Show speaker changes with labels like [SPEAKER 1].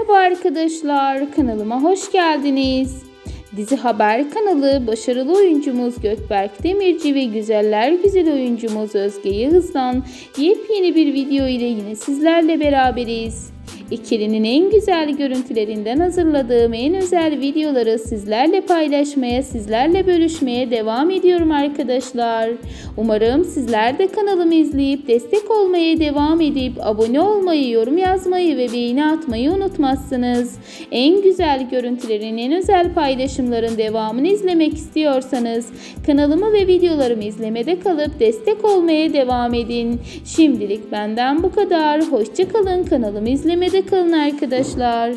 [SPEAKER 1] Merhaba arkadaşlar, kanalıma hoş geldiniz. Dizi Haber kanalı başarılı oyuncumuz Gökberk Demirci ve güzeller güzel oyuncumuz Özge Yağız'dan yepyeni bir video ile yine sizlerle beraberiz. İkilinin en güzel görüntülerinden hazırladığım en özel videoları sizlerle paylaşmaya, sizlerle bölüşmeye devam ediyorum arkadaşlar. Umarım sizler de kanalımı izleyip destek olmaya devam edip abone olmayı, yorum yazmayı ve beğeni atmayı unutmazsınız. En güzel görüntülerin, en özel paylaşımların devamını izlemek istiyorsanız kanalımı ve videolarımı izlemede kalıp destek olmaya devam edin. Şimdilik benden bu kadar. Hoşçakalın. Kanalımı izlemede kalın arkadaşlar.